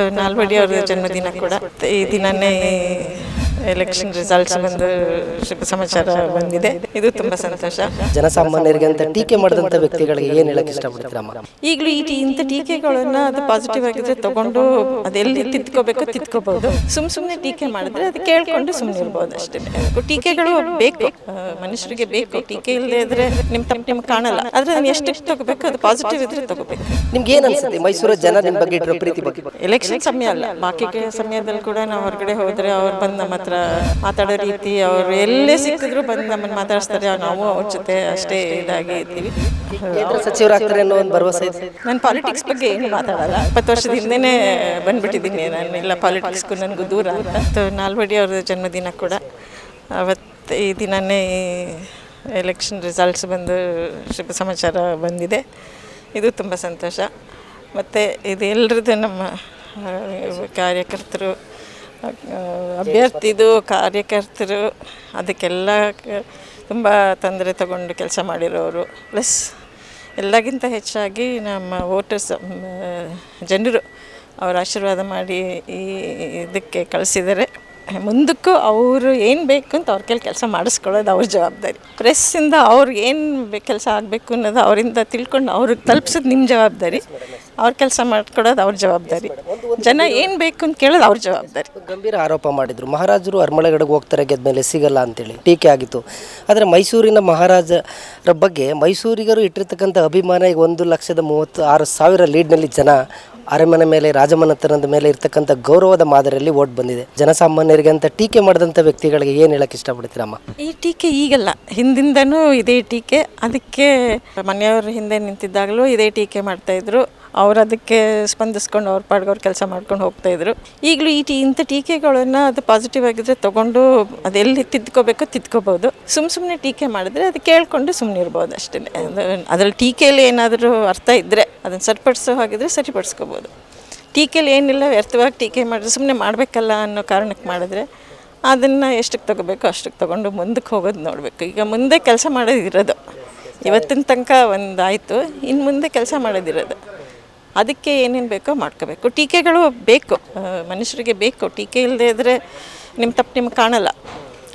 ಇವತ್ತು ನಾಲ್ವಡಿ ಅವರ ಜನ್ಮದಿನ ಕೂಡ ಈ ದಿನನೇ ಎಲೆಕ್ಷನ್ ರಿಸಲ್ಟ್ಸ್ ಬಂದು ಶುಭ ಸಮಾಚಾರ ಬಂದಿದೆ. ಇದು ತುಂಬಾ ಸಂತೋಷ. ಜನಸಾಮಾನ್ಯರಿಗೆ ಅಂತ ಟೀಕೆ ಮಾಡಿದಂಥ ವ್ಯಕ್ತಿಗಳಿಗೆ ಏನು ಹೇಳಕ್ಕೆ ಇಷ್ಟಪಡ್ತೀರಮ್ಮ ಈಗಲೂ ಈ ಇಂಥ ಟೀಕೆಗಳನ್ನ ಅದು ಪಾಸಿಟಿವ್ ಆಗಿದ್ರೆ ತಗೊಂಡು ಅದೆಲ್ಲಿ ತಿತ್ಕೋಬೇಕು ತಿತ್ಕೋಬಹುದು ಸುಮ್ ಸುಮ್ಮನೆ ಟೀಕೆ ಮಾಡಿದ್ರೆ ಅದು ಕೇಳ್ಕೊಂಡು ಸುಮ್ಮನೆ ಇರ್ಬೋದು ಅಷ್ಟೇ. ಟೀಕೆಗಳು ಬೇಕು. ಮನುಷ್ಯರಿಗೆ ಬೇಕು. ಟೀಕೆ ಇಲ್ಲದೆ ಇದ್ರೆ ನಿಮ್ ತಪ್ಪು ನಿಮ್ಗೆ ಕಾಣಲ್ಲ. ಆದ್ರೆ ನಾನು ಎಷ್ಟು ತಗೋಬೇಕು? ಅದು ಪಾಸಿಟಿವ್ ಇದ್ರೆ ತಗೋಬೇಕು. ನಿಮ್ಗೆ ಏನು ಅನ್ಸುತ್ತೆ? ಮೈಸೂರು ಜನ ನಿಮ್ಮ ಬಗ್ಗೆ ಇಟ್ಟಿರೋ ಪ್ರೀತಿ ಬಗ್ಗೆ? ಎಲೆಕ್ಷನ್ ಸಮಯ ಅಲ್ಲ. ಬಾಕಿ ಸಮಯದಲ್ಲಿ ಕೂಡ ನಾವು ಹೊರಗಡೆ ಹೋದ್ರೆ ಅವ್ರು ಬಂದು ನಮ್ಮ ಹತ್ರ ಮಾತಾಡೋ ರೀತಿ ಅವರು ಎಲ್ಲೇ ಸಿಕ್ಕಿದ್ರು ಬಂದು ನಮ್ಮನ್ನು ಮಾತಾಡಿಸ್ತಾರೆ. ನಾವು ಅವ್ರ ಜೊತೆ ಅಷ್ಟೇ ಇದಾಗಿ ಇದ್ದೀವಿ. ಸಚಿವರಾಗ್ತಾರೆ ಅನ್ನೋ ಒಂದು ಭರವಸೆ ಇದೆ. ನಾನು ಪಾಲಿಟಿಕ್ಸ್ ಬಗ್ಗೆ ಏನು ಮಾತಾಡಲ್ಲ. ಇಪ್ಪತ್ತು ವರ್ಷದ ಹಿಂದೆನೇ ಬಂದ್ಬಿಟ್ಟಿದ್ದೀನಿ ನಾನು. ಎಲ್ಲ ಪಾಲಿಟಿಕ್ಸ್ಗೂ ನನಗೂ ದೂರ ಅಂತ ಮತ್ತು ನಾಲ್ವಡಿ ಅವ್ರ ಜನ್ಮದಿನ ಕೂಡ. ಅವತ್ತು ಈ ದಿನನೇ ಎಲೆಕ್ಷನ್ ರಿಸಲ್ಟ್ಸ್ ಬಂದು ಶುಭ ಸಮಾಚಾರ ಬಂದಿದೆ. ಇದು ತುಂಬ ಸಂತೋಷ. ಮತ್ತು ಇದು ಎಲ್ಲರದ್ದು ನಮ್ಮ ಕಾರ್ಯಕರ್ತರು ಅಭ್ಯರ್ಥಿದು, ಕಾರ್ಯಕರ್ತರು, ಅದಕ್ಕೆಲ್ಲ ತುಂಬ ತೊಂದರೆ ತಗೊಂಡು ಕೆಲಸ ಮಾಡಿರೋರು. ಪ್ಲಸ್ ಎಲ್ಲಕ್ಕಿಂತ ಹೆಚ್ಚಾಗಿ ನಮ್ಮ ವೋಟರ್ಸ್ ಜನರು ಅವರ ಆಶೀರ್ವಾದ ಮಾಡಿ ಈ ಇದಕ್ಕೆ ಕಳಿಸಿದರೆ. ಮುಂದಕ್ಕೂ ಅವರು ಏನು ಬೇಕು ಅಂತ ಅವ್ರ ಕೈಲಿ ಕೆಲಸ ಮಾಡಿಸ್ಕೊಳ್ಳೋದು ಅವ್ರ ಜವಾಬ್ದಾರಿ. ಪ್ರೆಸ್ಸಿಂದ ಅವ್ರಿಗೆ ಏನು ಕೆಲಸ ಆಗಬೇಕು ಅನ್ನೋದು ಅವರಿಂದ ತಿಳ್ಕೊಂಡು ಅವ್ರಿಗೆ ತಲುಪಿಸೋದು ನಿಮ್ಮ ಜವಾಬ್ದಾರಿ. ಅವ್ರ ಕೆಲಸ ಮಾಡ್ಕೊಡೋದು ಅವ್ರ ಜವಾಬ್ದಾರಿ. ಜನ ಏನು ಬೇಕು ಅಂತ ಕೇಳೋದು ಅವ್ರ ಜವಾಬ್ದಾರಿ. ಗಂಭೀರ ಆರೋಪ ಮಾಡಿದ್ರು. ಮಹಾರಾಜರು ಅರಮಳೆಗಡೆಗೆ ಹೋಗ್ತಾರೆ ಗೆದ್ಮೇಲೆ ಸಿಗಲ್ಲ ಅಂತೇಳಿ ಟೀಕೆ ಆಗಿತ್ತು. ಆದರೆ ಮೈಸೂರಿನ ಮಹಾರಾಜರ ಬಗ್ಗೆ ಮೈಸೂರಿಗರು ಇಟ್ಟಿರ್ತಕ್ಕಂಥ ಅಭಿಮಾನ ಈಗ ಒಂದು ಲಕ್ಷದ ಮೂವತ್ತು ಆರು ಸಾವಿರ ಲೀಡ್ನಲ್ಲಿ ಜನ ಅರಮನೆ ಮೇಲೆ ರಾಜಮನೆತನದ ಮೇಲೆ ಇರ್ತಕ್ಕಂಥ ಗೌರವದ ಮಾದರಿಯಲ್ಲಿ ಓಟ್ ಬಂದಿದೆ. ಜನಸಾಮಾನ್ಯರಿಗೆ ಅಂತ ಟೀಕೆ ಮಾಡಿದಂಥ ವ್ಯಕ್ತಿಗಳಿಗೆ ಏನು ಹೇಳಕ್ಕೆ ಇಷ್ಟಪಡ್ತೀರಮ್ಮ ಈ ಟೀಕೆ ಈಗಲ್ಲ. ಹಿಂದಿಂದನೂ ಇದೇ ಟೀಕೆ. ಅದಕ್ಕೆ ಮನೆಯವರು ಹಿಂದೆ ನಿಂತಿದ್ದಾಗಲೂ ಇದೇ ಟೀಕೆ ಮಾಡ್ತಾಯಿದ್ರು ಅವ್ರು ಅದಕ್ಕೆ ಸ್ಪಂದಿಸ್ಕೊಂಡು ಅವ್ರ ಪಾಡ್ಗೆ ಅವ್ರು ಕೆಲಸ ಮಾಡ್ಕೊಂಡು ಹೋಗ್ತಾ ಇದ್ರು. ಈಗಲೂ ಈ ಟೀ ಇಂಥ ಟೀಕೆಗಳನ್ನು ಅದು ಪಾಸಿಟಿವ್ ಆಗಿದ್ರೆ ತಗೊಂಡು ಅದೆಲ್ಲಿ ತಿದ್ಕೋಬೇಕು ತಿದ್ಕೋಬೋದು. ಸುಮ್ ಸುಮ್ಮನೆ ಟೀಕೆ ಮಾಡಿದ್ರೆ ಅದು ಕೇಳಿಕೊಂಡು ಸುಮ್ಮನೆ ಇರ್ಬೋದು ಅಷ್ಟೇ. ಅದು ಅದ್ರಲ್ಲಿ ಟೀಕೆಯಲ್ಲಿ ಏನಾದರೂ ಅರ್ಥ ಇದ್ದರೆ ಅದನ್ನು ಸರಿಪಡಿಸೋ ಹಾಗಿದ್ರೆ ಸರಿಪಡಿಸ್ಕೋಬೋದು. ಟೀಕೆಯಲ್ಲಿ ಏನಿಲ್ಲ, ವ್ಯರ್ಥವಾಗಿ ಟೀಕೆ ಮಾಡಿದ್ರೆ ಸುಮ್ಮನೆ ಮಾಡಬೇಕಲ್ಲ ಅನ್ನೋ ಕಾರಣಕ್ಕೆ ಮಾಡಿದ್ರೆ ಅದನ್ನು ಎಷ್ಟಕ್ಕೆ ತಗೋಬೇಕು ಅಷ್ಟಕ್ಕೆ ತಗೊಂಡು ಮುಂದಕ್ಕೆ ಹೋಗೋದು ನೋಡಬೇಕು. ಈಗ ಮುಂದೆ ಕೆಲಸ ಮಾಡೋದಿರೋದು. ಇವತ್ತಿನ ತನಕ ಒಂದು ಆಯಿತು ಇನ್ನು ಮುಂದೆ ಕೆಲಸ ಮಾಡೋದಿರೋದು. ಅದಕ್ಕೆ ಏನೇನು ಬೇಕೋ ಮಾಡ್ಕೋಬೇಕು. ಟೀಕೆಗಳು ಬೇಕು. ಮನುಷ್ಯರಿಗೆ ಬೇಕು. ಟೀಕೆ ಇಲ್ಲದೆ ಇದ್ದರೆ ನಿಮ್ಮ ತಪ್ಪು ನಿಮ್ಗೆ ಕಾಣಲ್ಲ.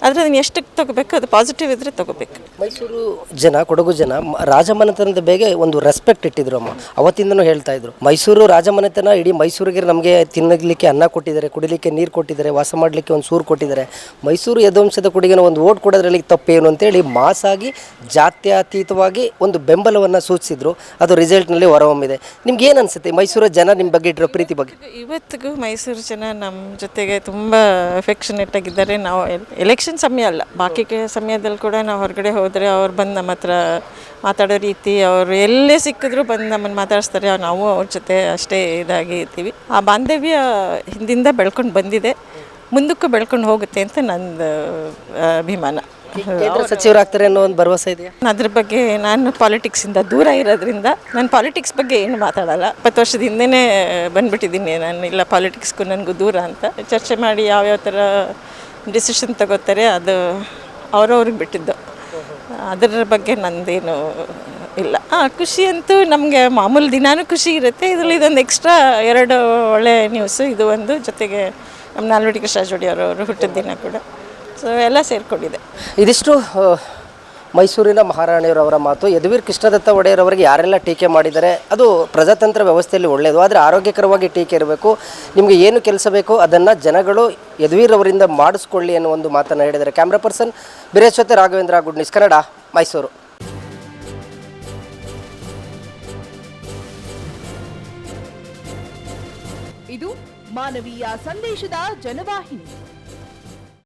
ಆದರೆ ಅದನ್ನು ಎಷ್ಟಕ್ಕೆ ತಗೋಬೇಕು? ಅದು ಪಾಸಿಟಿವ್ ಇದ್ದರೆ ತಗೋಬೇಕು. ಮೈಸೂರು ಜನ ಕೊಡಗು ಜನ ಮ- ರಾಜಮನೆತನದ ಬೇಗ ಒಂದು ರೆಸ್ಪೆಕ್ಟ್ ಇಟ್ಟಿದ್ರು ಅಮ್ಮ. ಅವತ್ತಿಂದನೂ ಹೇಳ್ತಾ ಇದ್ರು. ಮೈಸೂರು ರಾಜಮನೆತನ ಇಡೀ ಮೈಸೂರಿಗೆ ನಮಗೆ ತಿನ್ನಲಿಕ್ಕೆ ಅನ್ನ ಕೊಟ್ಟಿದ್ದಾರೆ ಕುಡಿಲಿಕ್ಕೆ ನೀರು ಕೊಟ್ಟಿದ್ದಾರೆ ವಾಸ ಮಾಡಲಿಕ್ಕೆ ಒಂದು ಸೂರು ಕೊಟ್ಟಿದ್ದಾರೆ. ಮೈಸೂರು ಯದುವಂಶದ ಕೊಡುಗೆನ ಒಂದು ಓಟ್ ಕೊಡೋದ್ರಲ್ಲಿ ತಪ್ಪೇನು ಅಂತೇಳಿ ಮಾಸಾಗಿ ಜಾತ್ಯತೀತವಾಗಿ ಒಂದು ಬೆಂಬಲವನ್ನು ಸೂಚಿಸಿದ್ರು. ಅದು ರಿಸಲ್ಟ್ನಲ್ಲಿ ಹೊರಹೊಮ್ಮಿದೆ. ನಿಮ್ಗೆ ಏನು ಅನಿಸುತ್ತೆ? ಮೈಸೂರು ಜನ ನಿಮ್ಮ ಬಗ್ಗೆ ಇಟ್ಟಿರೋ ಪ್ರೀತಿ ಬಗ್ಗೆ. ಇವತ್ತಿಗೂ ಮೈಸೂರು ಜನ ನಮ್ಮ ಜೊತೆಗೆ ತುಂಬ ಅಫೆಕ್ಷನೇಟ್ ಆಗಿದ್ದಾರೆ. ನಾವು ಎಲೆಕ್ಷನ್ ಸಮಯ ಅಲ್ಲ. ಬಾಕಿ ಸಮಯದಲ್ಲಿ ಕೂಡ ನಾವು ಹೊರಗಡೆ ಹೋದರೆ ಅವ್ರು ಬಂದು ನಮ್ಮ ಹತ್ರ ಮಾತಾಡೋ ರೀತಿ ಅವರು ಎಲ್ಲೇ ಸಿಕ್ಕಿದ್ರು ಬಂದು ನಮ್ಮನ್ನು ಮಾತಾಡಿಸ್ತಾರೆ. ನಾವು ಅವ್ರ ಜೊತೆ ಅಷ್ಟೇ ಇದಾಗಿ ಇರ್ತೀವಿ. ಆ ಬಾಂಧವ್ಯ ಹಿಂದಿಂದ ಬೆಳ್ಕೊಂಡು ಬಂದಿದೆ. ಮುಂದಕ್ಕೂ ಬೆಳ್ಕೊಂಡು ಹೋಗುತ್ತೆ ಅಂತ ನಂದು ಅಭಿಮಾನ. ಸಚಿವರಾಗ್ತಾರೆ ಅನ್ನೋ ಒಂದು ಭರವಸೆ ಇದೆಯಾ? ಅದ್ರ ಬಗ್ಗೆ ನಾನು ಪಾಲಿಟಿಕ್ಸಿಂದ ದೂರ ಇರೋದ್ರಿಂದ ನಾನು ಪಾಲಿಟಿಕ್ಸ್ ಬಗ್ಗೆ ಏನು ಮಾತಾಡಲ್ಲ. ಇಪ್ಪತ್ತು ವರ್ಷದ ಹಿಂದೆನೇ ಬಂದ್ಬಿಟ್ಟಿದ್ದೀನಿ ನಾನು. ಇಲ್ಲ ಪಾಲಿಟಿಕ್ಸ್ಗೂ ನನಗೂ ದೂರ ಅಂತ. ಚರ್ಚೆ ಮಾಡಿ ಯಾವ್ಯಾವ ಥರ ಡಿಸಿಷನ್ ತಗೋತಾರೆ, ಅದು ಅವ್ರವ್ರಿಗೆ ಬಿಟ್ಟಿದ್ದು. ಅದರ ಬಗ್ಗೆ ನಂದೇನು ಇಲ್ಲ. ಖುಷಿ ಅಂತೂ ನಮಗೆ ಮಾಮೂಲಿ ದಿನಾನೂ ಖುಷಿ ಇರುತ್ತೆ. ಇದರಲ್ಲಿ ಇದೊಂದು ಎಕ್ಸ್ಟ್ರಾ ಎರಡು ಒಳ್ಳೆ ನ್ಯೂಸು ಇದು ಒಂದು, ಜೊತೆಗೆ ನಮ್ಮ ನಾಲ್ವಡಿ ಕೃಷ್ಣಾಜೋಡಿ ಅವರವರು ಹುಟ್ಟಿದ ದಿನ ಕೂಡ. ಸೊ ಎಲ್ಲ ಸೇರಿಕೊಂಡಿದೆ. ಇದಿಷ್ಟು ಮೈಸೂರಿನ ಮಹಾರಾಣಿಯವರವರ ಮಾತು, ಯದುವೀರ್ ಕೃಷ್ಣದತ್ತ ಒಡೆಯರ್ ಅವರಿಗೆ ಯಾರೆಲ್ಲ ಟೀಕೆ ಮಾಡಿದರೆ ಅದು ಪ್ರಜಾತಂತ್ರ ವ್ಯವಸ್ಥೆಯಲ್ಲಿ ಒಳ್ಳೆಯದು ಆದರೆ ಆರೋಗ್ಯಕರವಾಗಿ ಟೀಕೆ ಇರಬೇಕು, ನಿಮಗೆ ಏನು ಕೆಲಸ ಬೇಕೋ ಅದನ್ನು ಜನಗಳು ಯದುವೀರ್ ಅವರಿಂದ ಮಾಡಿಸ್ಕೊಳ್ಳಿ ಅನ್ನೋ ಒಂದು ಮಾತನ್ನು ಹೇಳಿದ್ದಾರೆ. Camera person Biresh Raghavendra good news Kannada, Mysuru. ಇದು ಮಾನವೀಯ ಸಂದೇಶದ ಜನವಾಹಿನಿ.